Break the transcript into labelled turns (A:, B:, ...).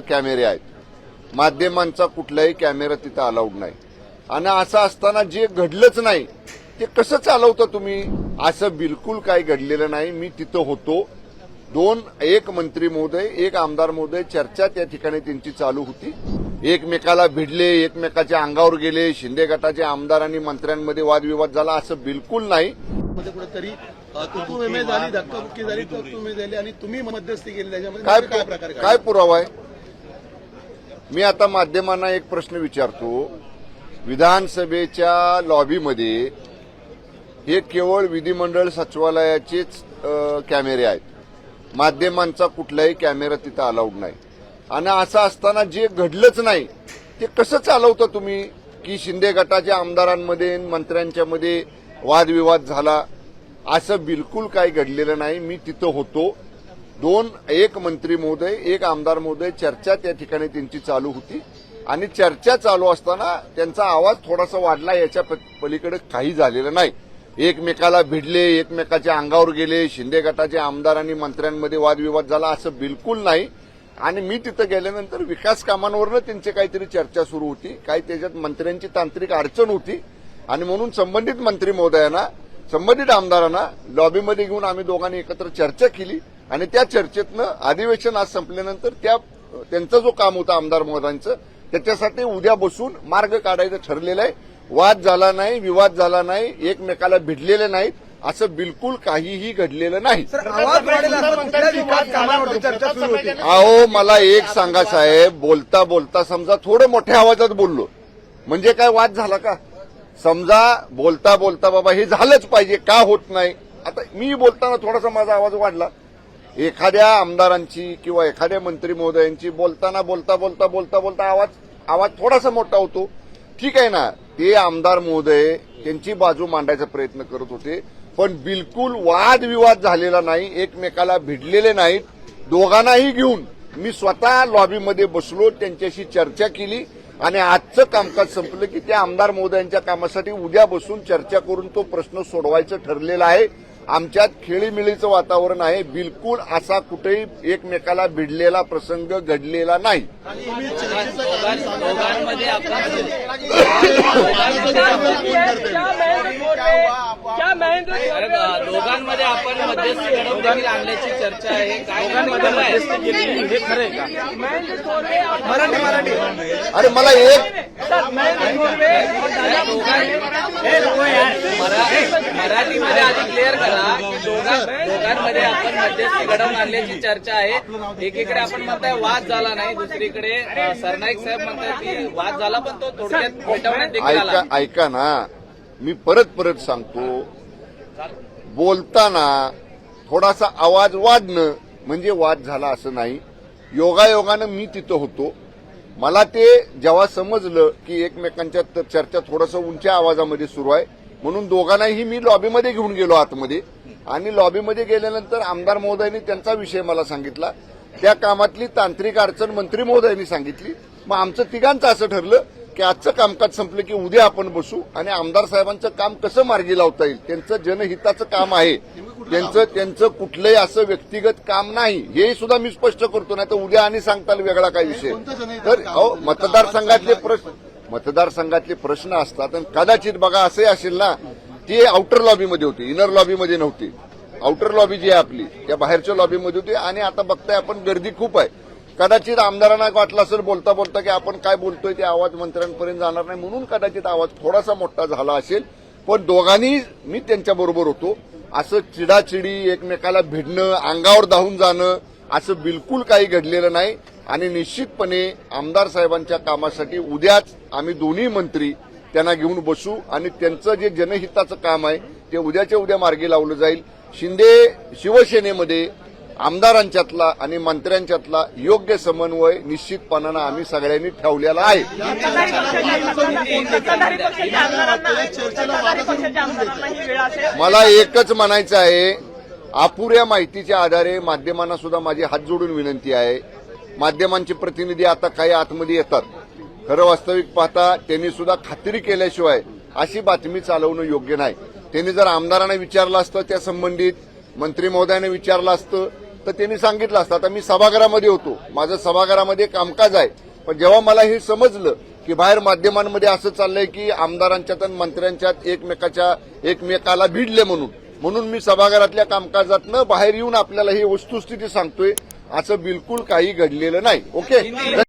A: कॅमेरे आहेत. माध्यमांचा कुठलाही कॅमेरा तिथं अलाउड नाही. आणि असं असताना जे घडलंच नाही ते कसं चालवता तुम्ही? असं बिलकुल काही घडलेलं नाही. मी तिथं होतो. दोन एक मंत्री महोदय एक आमदार महोदय चर्चा त्या ठिकाणी त्यांची चालू होती. एकमेकाला भिडले एकमेकाच्या अंगावर गेले शिंदे गटाच्या आमदार आणि मंत्र्यांमध्ये वादविवाद झाला असं बिलकुल नाही.
B: मध्ये कुठेतरी झाली धक्काबुक्की झाली आणि तुम्ही मध्यस्थी केली त्याच्यामध्ये
A: काय
B: नेमकं काय प्रकार
A: काय पुरावा आहे? मी आता माध्यमांना एक प्रश्न विचारतो. विधानसभेच्या लॉबीमध्ये हे केवळ विधिमंडळ सचिवालयाचेच कॅमेरे आहेत. माध्यमांचा कुठलाही कॅमेरा तिथं अलाउड नाही. आणि असं असताना जे घडलंच नाही ते कसं चालवता तुम्ही की शिंदे गटाच्या आमदारांमध्ये मंत्र्यांच्या मध्ये वादविवाद झाला? असं बिलकुल काही घडलेलं नाही. मी तिथं होतो. दोन एक मंत्री महोदय एक आमदार महोदय चर्चा त्या ठिकाणी त्यांची चालू होती. आणि चर्चा चालू असताना त्यांचा आवाज थोडासा वाढला याच्या प- पलीकडे काही झालेलं नाही. एकमेकाला भिडले एकमेकाच्या अंगावर गेले शिंदे गटाच्या आमदार आणि मंत्र्यांमध्ये वादविवाद झाला असं बिलकुल नाही. आणि मी तिथं गेल्यानंतर विकास कामांवरनं त्यांची काहीतरी चर्चा सुरू होती. काही त्याच्यात मंत्र्यांची तांत्रिक अडचण होती. आणि म्हणून संबंधित मंत्री महोदयांना संबंधित आमदारांना लॉबीमध्ये घेऊन आम्ही दोघांनी एकत्र चर्चा केली. आणि त्या चर्चेतनं अधिवेशन आज संपल्यानंतर त्या त्यांचा जो काम होता आमदार महोदयांचं त्याच्यासाठी उद्या बसून मार्ग काढायचं ठरलेलं आहे. वाद झाला नाही विवाद झाला नाही एकमेकाला भिडलेले नाहीत असं बिलकुल काहीही घडलेलं नाही.
C: आवाज वाढेल. असं कुठल्या विकास कामावरती चर्चा सुरू होती?
A: अहो मला एक सांगा साहेब बोलता बोलता समजा थोडं मोठ्या आवाजात बोललो. म्हणजे काय वाद झाला का? समजा बोलता बोलता बाबा हे झालंच पाहिजे का होत नाही? आता मी बोलताना थोडासा माझा आवाज वाढला. एखाद्या आमदारांची किंवा एखाद्या मंत्री महोदयांची बोलताना बोलता बोलता बोलता बोलता आवाज आवाज थोडासा मोठा होतो. ठीक आहे ना ते आमदार महोदय त्यांची बाजू मांडायचा प्रयत्न करत होते पण बिलकुल वादविवाद झालेला नाही एकमेकाला भिडलेले नाहीत. दोघांनाही घेऊन मी स्वतः लॉबीमध्ये बसलो त्यांच्याशी चर्चा केली आणि आजचं कामकाज संपलं की त्या आमदार महोदयांच्या कामासाठी उद्या बसून चर्चा करून तो प्रश्न सोडवायचं ठरलेला आहे. आमच्यात खेळीमिळीचं वातावरण आहे. बिलकुल असा कुठेही एकमेकाला भिडलेला प्रसंग घडलेला नाही.
D: दोघांमध्ये आपण मध्यस्थी घडवून आणण्याची चर्चा आहे.
C: दोघांमध्ये मध्यस्थी केली हे खरंय का?
E: महेंद्र थोरवे
C: मराठी मराठी.
A: अरे मला एक
D: मराठीमध्ये आधी क्लिअर करा की दोघां दोघांमध्ये आपण मध्यस्थी घडवून आणल्याची चर्चा आहे. एकीकडे आपण म्हणताय वाद झाला नाही दुसरीकडे सरनाईक साहेब म्हणताय की वाद झाला पण तो थोडक्यात मिटवण्यात देखील आला.
A: ऐका ऐका ना. मी परत परत सांगतो. बोलताना थोडासा आवाज वाढणं म्हणजे वाद झाला असं नाही. योगायोगानं मी तिथं होतो. मला ते जेव्हा समजलं की एकमेकांच्या चर्चा थोडंसं उंच्या आवाजामध्ये सुरू आहे म्हणून दोघांनाही मी लॉबीमध्ये घेऊन गेलो आतमध्ये. आणि लॉबीमध्ये गेल्यानंतर आमदार महोदयांनी त्यांचा विषय मला सांगितला. त्या कामातली तांत्रिक अडचण मंत्री महोदयांनी सांगितली. मग आमचं तिघांचं असं ठरलं की आजचं कामकाज संपलं की उद्या आपण बसू आणि आमदार साहेबांचं काम कसं मार्गी लावता येईल? त्यांचं जनहिताचं काम आहे. त्यांचं त्यांचं कुठलंही असं व्यक्तिगत काम नाही. हे सुद्धा मी स्पष्ट करतो नाही तर उद्या आणि सांगता येईल वेगळा काय विषय. तर अहो मतदारसंघातले प्रश्न मतदारसंघातले प्रश्न असतात आणि कदाचित बघा असे असेल ना ते आउटर लॉबीमध्ये होते इनर लॉबीमध्ये नव्हती. आउटर लॉबी जी आहे आपली त्या बाहेरच्या लॉबीमध्ये होती आणि आता बघताय आपण गर्दी खूप आहे. कदाचित आमदारांना वाटलं असेल बोलता बोलता की आपण काय बोलतोय ते आवाज मंत्र्यांपर्यंत जाणार नाही म्हणून कदाचित आवाज थोडासा मोठा झाला असेल. पण दोघांनी मी त्यांच्या बरोबर होतो. असं चिडाचिडी एकमेकाला भिडणं अंगावर धावून जाणं असं बिलकुल काही घडलेलं नाही. आणि निश्चितपणे आमदार साहेबांच्या कामासाठी उद्याच आम्ही दोन्ही मंत्री त्यांना घेऊन बसू आणि त्यांचं जे जनहिताचं काम आहे ते उद्याच्या उद्या मार्गी लावलं जाईल. शिंदे शिवसेनेमध्ये आमदारांच्यातला आणि मंत्र्यांच्यातला योग्य समन्वय निश्चितपणानं आम्ही सगळ्यांनी ठेवलेला आहे. मला एकच म्हणायचं आहे अपुऱ्या माहितीच्या आधारे माध्यमांना सुद्धा माझी हात जोडून विनंती आहे. माध्यमांचे प्रतिनिधी आता काही आतमध्ये येतात. खरं वास्तविक पाहता त्यांनी सुद्धा खात्री केल्याशिवाय अशी बातमी चालवणं योग्य नाही. त्यांनी जर आमदारांना विचारलं असतं त्या संबंधित मंत्री महोदयाने विचारलं असतं तर त्यांनी सांगितलं असतं. आता मी सभागृहामध्ये होतो. माझं सभागृहामध्ये कामकाज आहे. पण जेव्हा मला हे समजलं की बाहेर माध्यमांमध्ये असं चाललंय की आमदारांच्यात आणि मंत्र्यांच्यात एकमेकाच्या एकमेकाला भिडले म्हणून म्हणून मी सभागृहातल्या कामकाजातनं बाहेर येऊन आपल्याला ही वस्तुस्थिती सांगतोय असं बिलकुल काही घडलेलं नाही. ओके